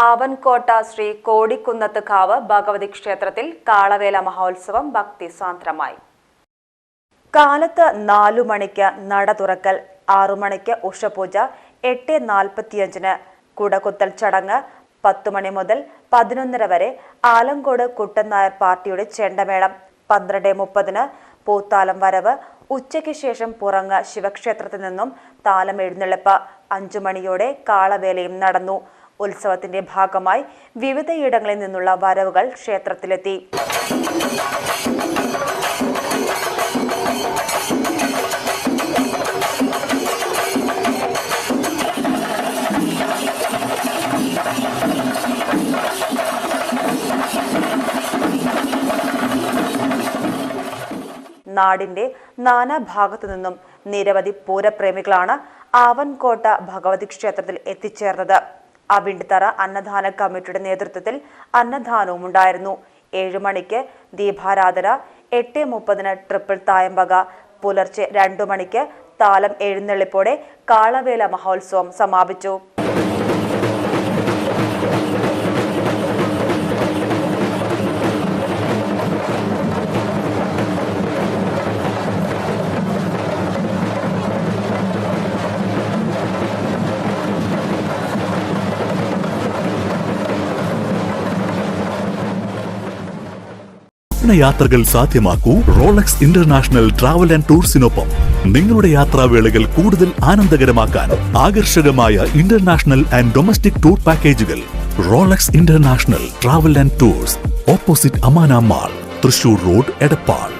ആവൻകോട്ട ശ്രീ കോടിക്കുന്നത്ത് കാവ് ഭഗവതി ക്ഷേത്രത്തിൽ കാളവേല മഹോത്സവം ഭക്തിസാന്ദ്രമായി കാലത്ത് നാലു മണിക്ക് നട തുറക്കൽ ആറു മണിക്ക് ഉഷപൂജ എട്ട് നാൽപ്പത്തിയഞ്ചിന് കുടകുത്തൽ ചടങ്ങ് പത്തുമണി മുതൽ പതിനൊന്നര വരെ ആലങ്കോട് കുട്ടൻ പാർട്ടിയുടെ ചെണ്ടമേളം പന്ത്രണ്ട് മുപ്പതിന് പൂത്താലം വരവ് ഉച്ചയ്ക്ക് ശേഷം പുറങ്ങ് ശിവക്ഷേത്രത്തിൽ നിന്നും താലം എഴുന്നള്ളിപ്പ് അഞ്ചു മണിയോടെ കാളവേലയും നടന്നു. ഉത്സവത്തിന്റെ ഭാഗമായി വിവിധയിടങ്ങളിൽ നിന്നുള്ള വരവുകൾ ക്ഷേത്രത്തിലെത്തി. നാടിന്റെ നാനാഭാഗത്തു നിന്നും നിരവധി പൂരപ്രേമികളാണ് ആവൻകോട്ട ഭഗവതി ക്ഷേത്രത്തിൽ എത്തിച്ചേർന്നത്. അവിണ്ടിത്തറ അന്നദാന കമ്മിറ്റിയുടെ നേതൃത്വത്തിൽ അന്നദാനവും ഉണ്ടായിരുന്നു ഏഴു മണിക്ക് ദീപാരാധന എട്ട് മുപ്പതിന് ട്രിപ്പിൾ തായമ്പക പുലർച്ചെ രണ്ടു മണിക്ക് താലം എഴുന്നള്ളിപ്പോടെ കാളവേല മഹോത്സവം സമാപിച്ചു. യാത്രകൾ സാധ്യമാക്കൂ റോളക്സ് ഇന്റർനാഷണൽ ട്രാവൽ ആൻഡ് ടൂർസിനൊപ്പം. നിങ്ങളുടെ യാത്രാവേളകൾ കൂടുതൽ ആനന്ദകരമാക്കാൻ ആകർഷകമായ ഇന്റർനാഷണൽ ആൻഡ് ഡൊമസ്റ്റിക് ടൂർ പാക്കേജുകൾ. Rolex international travel and tours opposite Amana mall Thrissur road Edappal.